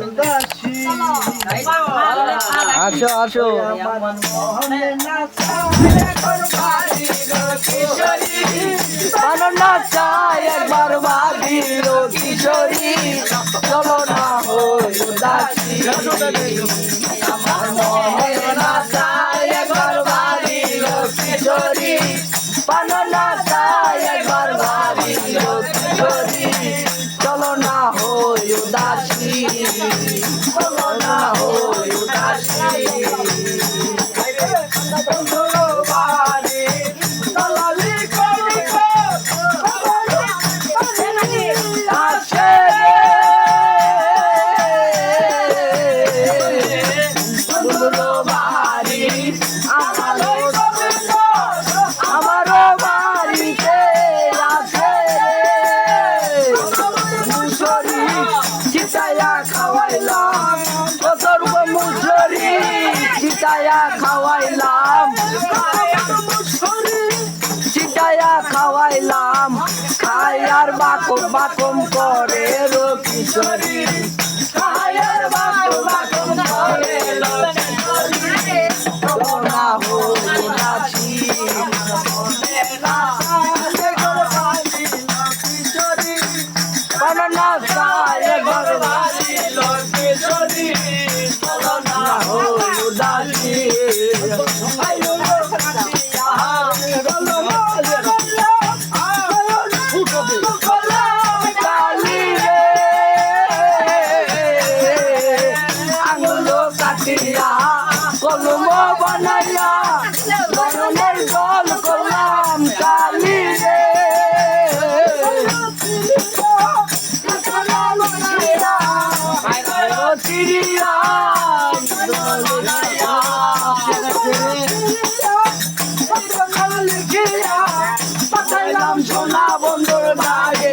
উদাসী আসো। আসো না চাই একবার বাদির কিশোরী চলো না হই উদাসী। আমার মোহনে না চাই একবার বাদির কিশোরী পানো না চাই একবার বাদির কিশোরী চলো না হই খাওয়াইলাম। চিটায়া খাওয়াইলাম। খাই আর বাকম বাকম করে রো কিশোরী কলম বানাইয়া গরমের জল করলাম কালি রে। পাঠাইলাম সোনা বন্ধুর ভাগে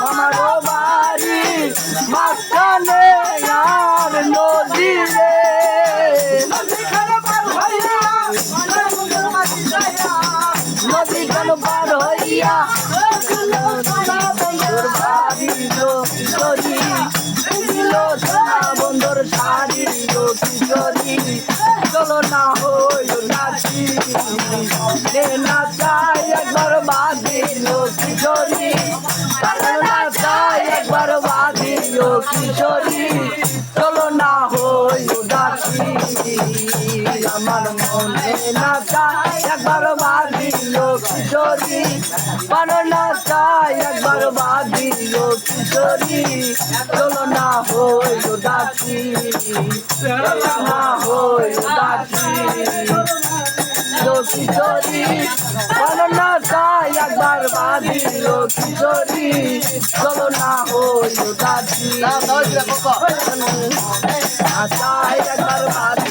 আমারও বাড়ি মাঝখানে আর নদী রে। নদী কেন পার হইয়া বন্ধুর বাড়ি লো দিল বন্ধুর শাড়ি লো চলো না হই নাচি। নে না চাই একবার বাদি লো কিশোরী। চলো না চাই একবার বাদি লো কিশোরী। চলো না হই উদাসী। আমার মনে না চাই একবার বাদি লো কিশোরী। পানো না চাই একবার বাদি লো কিশোরী। চলো না হই চলো না হই উদাসী লো কিশোরী পানো না একবার বাদি কিশোরী চলো না হই উদাসী চাই একবার বাদি